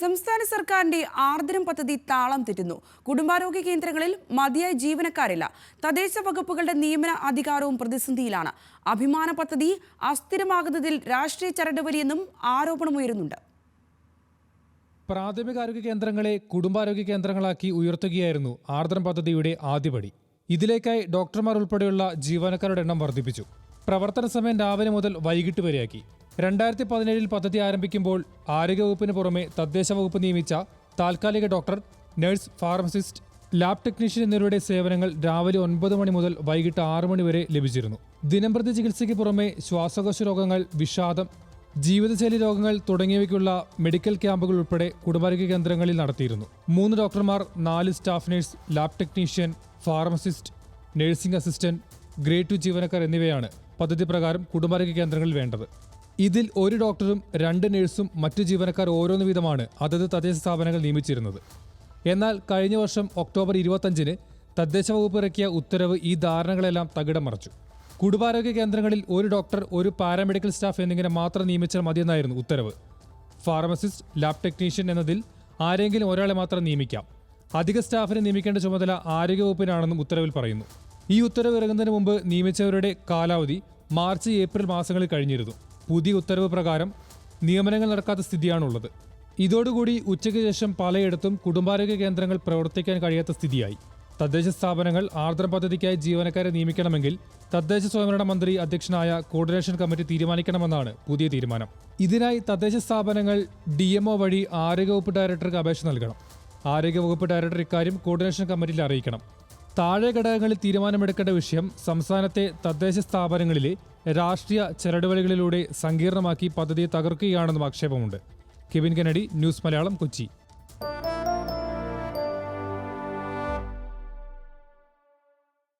സംസ്ഥാന സർക്കാരിന്റെ ആർദ്രം പദ്ധതി താളം തെറ്റുന്നു. കുടുംബാരോഗ്യ കേന്ദ്രങ്ങളിൽ മതിയായ ജീവനക്കാരില്ല. തദ്ദേശ വകുപ്പുകളുടെ നിയമന അധികാരവും പ്രതിസന്ധിയിലാണ്. അഭിമാന പദ്ധതി അസ്ഥിരമാകുന്നതിൽ രാഷ്ട്രീയ ചരടുവലിയെന്നും ആരോപണമുയരുന്നുണ്ട്. പ്രാഥമികാരോഗ്യ കേന്ദ്രങ്ങളെ കുടുംബാരോഗ്യ കേന്ദ്രങ്ങളാക്കി ഉയർത്തുകയായിരുന്നു ആർദ്രം പദ്ധതിയുടെ ആദ്യപടി. ഇതിലേക്കായി ഡോക്ടർമാർ ഉൾപ്പെടെയുള്ള ജീവനക്കാരുടെ എണ്ണം വർദ്ധിപ്പിച്ചു. പ്രവർത്തന സമയം രാവിലെ മുതൽ വൈകിട്ട് വരെയാക്കി. രണ്ടായിരത്തി പതിനേഴിൽ പദ്ധതി ആരംഭിക്കുമ്പോൾ ആരോഗ്യവകുപ്പിന് പുറമെ തദ്ദേശ വകുപ്പ് നിയമിച്ച താൽക്കാലിക doctor nurse pharmacist lab technician എന്നിവരുടെ സേവനങ്ങൾ രാവിലെ ഒൻപത് മണി മുതൽ വൈകിട്ട് ആറ് മണി വരെ ലഭിച്ചിരുന്നു. ദിനംപ്രതി ചികിത്സയ്ക്ക് പുറമെ ശ്വാസകോശ രോഗങ്ങൾ വിഷാദം ജീവിതശൈലി രോഗങ്ങൾ തുടങ്ങിയവയ്ക്കുള്ള മെഡിക്കൽ ക്യാമ്പുകൾ ഉൾപ്പെടെ കുടുംബാരോഗ്യ കേന്ദ്രങ്ങളിൽ നടത്തിയിരുന്നു. മൂന്ന് ഡോക്ടർമാർ നാല് staff nurse lab technician pharmacist nursing assistant grade two ജീവനക്കാർ എന്നിവയാണ് പദ്ധതി പ്രകാരം കുടുംബാരോഗ്യ കേന്ദ്രങ്ങളിൽ വേണ്ടത്. ഇതിൽ ഒരു ഡോക്ടറും രണ്ട് നഴ്സും മറ്റു ജീവനക്കാർ ഓരോന്ന് വീതമാണ് അതത് തദ്ദേശ സ്ഥാപനങ്ങൾ നിയമിച്ചിരുന്നത്. എന്നാൽ കഴിഞ്ഞ വർഷം ഒക്ടോബർ ഇരുപത്തഞ്ചിന് തദ്ദേശ വകുപ്പ് ഇറക്കിയ ഉത്തരവ് ഈ ധാരണകളെല്ലാം തകിടം മറച്ചു. കുടുംബാരോഗ്യ കേന്ദ്രങ്ങളിൽ ഒരു ഡോക്ടർ ഒരു പാരാമെഡിക്കൽ സ്റ്റാഫ് എന്നിങ്ങനെ മാത്രം നിയമിച്ചാൽ മതിയെന്നായിരുന്നു ഉത്തരവ്. ഫാർമസിസ്റ്റ് ലാബ് ടെക്നീഷ്യൻ എന്നതിൽ ആരെങ്കിലും ഒരാളെ മാത്രം നിയമിക്കാം. അധിക സ്റ്റാഫിനെ നിയമിക്കേണ്ട ചുമതല ആരോഗ്യവകുപ്പിനാണെന്നും ഉത്തരവിൽ പറയുന്നു. ഈ ഉത്തരവ് ഇറങ്ങുന്നതിന് മുമ്പ് നിയമിച്ചവരുടെ കാലാവധി മാർച്ച് ഏപ്രിൽ മാസങ്ങളിൽ കഴിഞ്ഞിരുന്നു. പുതിയ ഉത്തരവ് പ്രകാരം നിയമനങ്ങൾ നടക്കാത്ത സ്ഥിതിയാണുള്ളത്. ഇതോടുകൂടി ഉച്ചയ്ക്ക് ശേഷം പലയിടത്തും കുടുംബാരോഗ്യ കേന്ദ്രങ്ങൾ പ്രവർത്തിക്കാൻ കഴിയാത്ത സ്ഥിതിയായി. തദ്ദേശ സ്ഥാപനങ്ങൾ ആർദ്രം പദ്ധതിക്കായി ജീവനക്കാരെ നിയമിക്കണമെങ്കിൽ തദ്ദേശ സ്വയംഭരണ മന്ത്രി അധ്യക്ഷനായ കോർഡിനേഷൻ കമ്മിറ്റി തീരുമാനിക്കണമെന്നാണ് പുതിയ തീരുമാനം. ഇതിനായി തദ്ദേശ സ്ഥാപനങ്ങൾ ഡി വഴി ആരോഗ്യവകുപ്പ് ഡയറക്ടർക്ക് അപേക്ഷ നൽകണം. ആരോഗ്യവകുപ്പ് ഡയറക്ടർ ഇക്കാര്യം കോർഡിനേഷൻ കമ്മിറ്റിയിൽ അറിയിക്കണം. താഴെ ഘടകങ്ങളിൽ തീരുമാനമെടുക്കേണ്ട വിഷയം സംസ്ഥാനത്തെ തദ്ദേശ സ്ഥാപനങ്ങളിലെ രാഷ്ട്രീയ ചരടുവലികളിലൂടെ സങ്കീർണമാക്കി പദ്ധതിയെ തകർക്കുകയാണെന്നും ആക്ഷേപമുണ്ട്. Kevin Kennedy news Malayalam Kochi.